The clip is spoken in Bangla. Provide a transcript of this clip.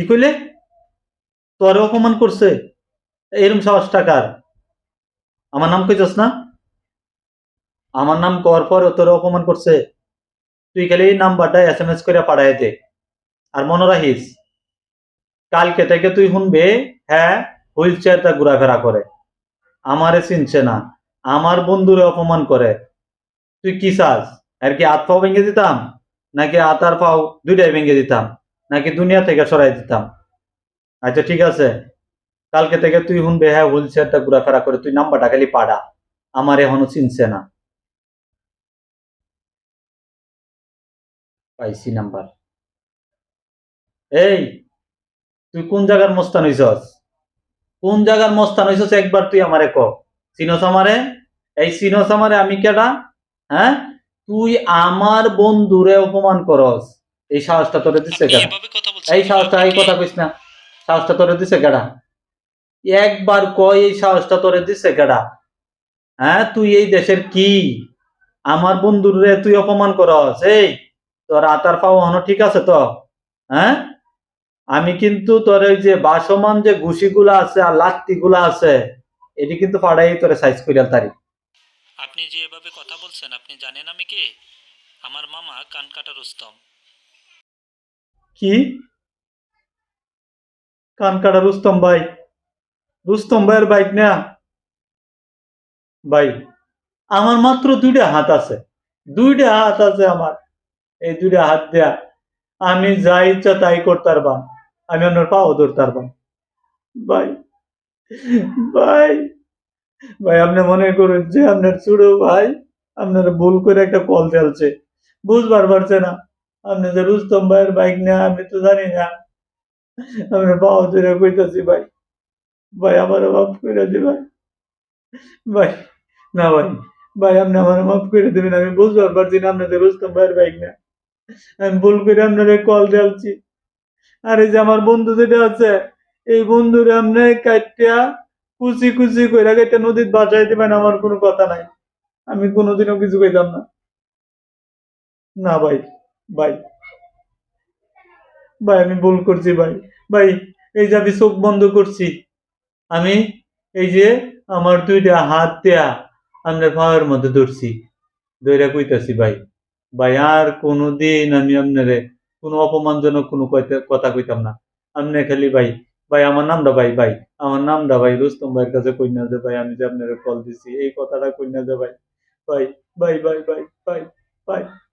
কি কইলে? তোর অপমান করছে। এরম সাহস টাকার। আমার নাম কইছস না? আমার নাম কর পর তোর অপমান করছে। তুই খালি এই নাম্বারটা এস এম এস করে পাঠাই দে। আর মনে রাখিস, কালকে থেকে তুই শুনবে হ্যাঁ হুইল চেয়ারটা ঘোরাফেরা করে। আমারে চিনছে না। আমার বন্ধুরে অপমান করে। তুই কি চাস? আর কি হাত পাও ভেঙে দিতাম? নাকি হাত আর পাও দুইটাই ভেঙে দিতাম? নাকি দুনিয়া থেকে সরাই দিতাম? আচ্ছা ঠিক আছে। কালকে থেকে তুই শুনবে হ্যাঁ হুইল ঘোরাফেরা করে, তুই নাম্বারটা খালি পাড়া। আমার এখনও চিনছে না। পাইছি নাম্বার। এই, তুই কোন জায়গার মস্তান হইছস? কোন জায়গার মস্তান হইছস? একবার তুই আমারে ক। চিনস আমারে? এই চিনস আমারে আমি কেডা? হ্যাঁ? তুই আমার বন্ধুরে অপমান করস। এই সাহসটা তোরে দিচ্ছে কথা বলছেন এই সাহসটা এই কথা কইস না। সাহসটা তোরে দিছে কেডা? একবার কয় এই সাহসটা তোরে দিছে কেডা? হ্যাঁ তুই এই দেশের কি? আমার বন্ধুর রে তুই অপমান করস। এই তোর আতার পাওয়া হনো ঠিক আছে তো? হ্যাঁ? আমি কিন্তু তোর ওই যে বাসমান যে ঘুষিগুলা আছে আর লাত্তিগুলা আছে এটি কিন্তু পাড়াই তোরে সাইজ করিয়াল তারি। আপনি যে এভাবে কথা বলছেন আপনি জানেন আমি কে? আমার মামা কানকাটা রুস্তম। কি? কান কাটা রুস্তম ভাই। রুস্তম ভাইয়ের বাইক না? ভাই, আমার মাত্র দুইটা হাত আছে। দুইটা হাত আছে আমার। এই দুইটা হাত দেয়া আমি যা ইচ্ছা তাই করতার পারবাম আমি আপনার পাও ধরতে পারবাম ভাই ভাই ভাই, আপনি মনে করুন যে আপনার চুড়ো ভাই আপনার ভুল করে একটা কল চালছে বুঝবার পারছে না। আপনি যে রুস্তম ভাইয়ের বাইক না আমি তো জানি না। আমি পাও ধরে কইতাছি, ভাই ভাই আমার মাফ করে দি, ভাই। না ভাই ভাই, আপনি আমার মাফ করে দেবেন। আমি বুঝবার পারছি না আপনাদের রুস্তম ভাইয়ের বাইক না আমি ভুল করে আপনার কল চালছি আর এই যে আমার বন্ধু যেটা আছে, এই বন্ধুরে আপনি কাটিয়া কুচি কুচি কইরা কাইটা নদীর বাঁচাই দিবেন আমার কোনো কথা নাই। আমি কোনোদিনও কিছু কইতাম না। না ভাই। ভাই। ভাই, আমি ভুল করছি ভাই। ভাই, এই যে আমি চোখ বন্ধ করছি, আমি এই যে আমার দুইটা হাত দেয়া আপনার পাওয়ার মধ্যে ধরছি, ধইরা কইতাছি ভাই। ভাই, আর কোনোদিন আমি আপনারে কোনো অপমানজনক কোনো কথা কইতাম না। আপনি খালি ভাই ভাই, আমার নামটা ভাই ভাই, আমার নামটা ভাই, রুস্তম ভাইয়ের কাছে কই না যে ভাই, আমি যে আপনারে কল দিছি, এই কথাটা কই না যে ভাই। ভাই ভাই ভাই ভাই ভাই ভাই